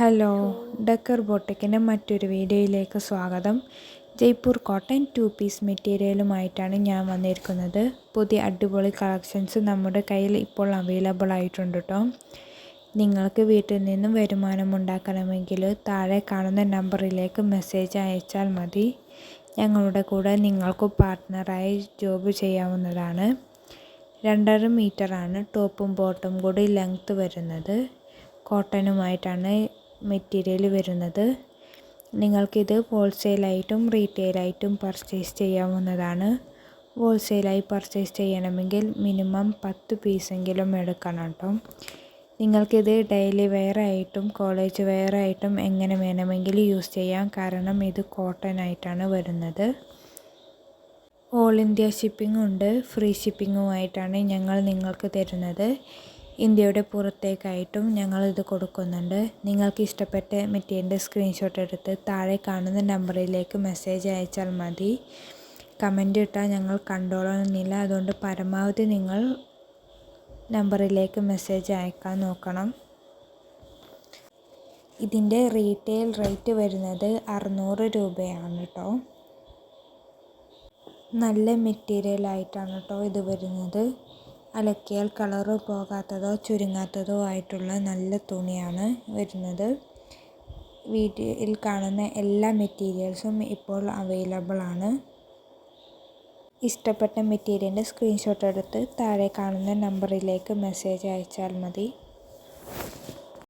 Hello decker ബോട്ടിക്കിന്റെ മറ്റൊരു വീഡിയോയിലേക്ക് സ്വാഗതം. ജയ്പൂർ കോട്ടൺ ടു പീസ് മെറ്റീരിയലുമായിട്ടാണ് ഞാൻ വന്നിരിക്കുന്നത്. പുതിയ അടിപൊളി കളക്ഷൻസ് നമ്മുടെ കയ്യിൽ ഇപ്പോൾ അവൈലബിൾ ആയിട്ടുണ്ട് കേട്ടോ നിങ്ങൾക്ക് വീട്ടിൽ നിന്നും വരുമാനം ഉണ്ടാക്കണമെങ്കിൽ താഴെ കാണുന്ന നമ്പറിലേക്ക് മെസ്സേജ് അയച്ചാൽ മതി. ഞങ്ങളുടെ കൂടെ നിങ്ങൾക്ക് പാർട്ട്ണറായി ജോബ് ചെയ്യാവുന്നതാണ്. രണ്ടര മീറ്ററാണ് ടോപ്പും ബോട്ടും കൂടി ലെങ്ത്ത് വരുന്നത്. കോട്ടനുമായിട്ടാണ് മെറ്റീരിയൽ വരുന്നത്. നിങ്ങൾക്കിത് ഹോൾസെയിലായിട്ടും റീറ്റെയിലായിട്ടും പർച്ചേസ് ചെയ്യാവുന്നതാണ്. ഹോൾസെയിലായി പർച്ചേസ് ചെയ്യണമെങ്കിൽ മിനിമം പത്ത് പീസെങ്കിലും എടുക്കണം കേട്ടോ നിങ്ങൾക്കിത് ഡെയിലി വെയർ ആയിട്ടും കോളേജ് വെയർ ആയിട്ടും എങ്ങനെ വേണമെങ്കിലും യൂസ് ചെയ്യാം. കാരണം ഇത് കോട്ടൺ ആയിട്ടാണ് വരുന്നത്. ഓൾ ഇന്ത്യ ഷിപ്പിംഗ് ഉണ്ട്. ഫ്രീ ഷിപ്പിങ്ങുമായിട്ടാണ് ഞങ്ങൾ നിങ്ങൾക്ക് തരുന്നത്. ഇന്ത്യയുടെ പുറത്തേക്കായിട്ടും ഞങ്ങൾ ഇത് കൊടുക്കുന്നുണ്ട്. നിങ്ങൾക്ക് ഇഷ്ടപ്പെട്ട മെറ്റീരിയലിന്റെ സ്ക്രീൻഷോട്ട് എടുത്ത് താഴെ കാണുന്ന നമ്പറിലേക്ക് മെസ്സേജ് അയച്ചാൽ മതി. കമന്റ് ഇട്ടാൽ ഞങ്ങൾ കണ്ടോളുന്നില്ല അതുകൊണ്ട് പരമാവധി നിങ്ങൾ നമ്പറിലേക്ക് മെസ്സേജ് അയക്കാൻ നോക്കണം. ഇതിന്റെ റീറ്റെയിൽ റേറ്റ് വരുന്നത് അറുന്നൂറ് രൂപയാണ് കേട്ടോ. നല്ല മെറ്റീരിയലായിട്ടാണ് കേട്ടോ ഇത് വരുന്നത്. അലക്കിയാൽ കളറ് പോകാത്തതോ ചുരുങ്ങാത്തതോ ആയിട്ടുള്ള നല്ല തുണിയാണ് വരുന്നത്. വീട്ടിൽ കാണുന്ന എല്ലാ മെറ്റീരിയൽസും ഇപ്പോൾ അവൈലബിൾ ആണ്. ഇഷ്ടപ്പെട്ട മെറ്റീരിയലിന്റെ സ്ക്രീൻഷോട്ട് എടുത്ത് താഴെ കാണുന്ന നമ്പറിലേക്ക് മെസ്സേജ് അയച്ചാൽ മതി.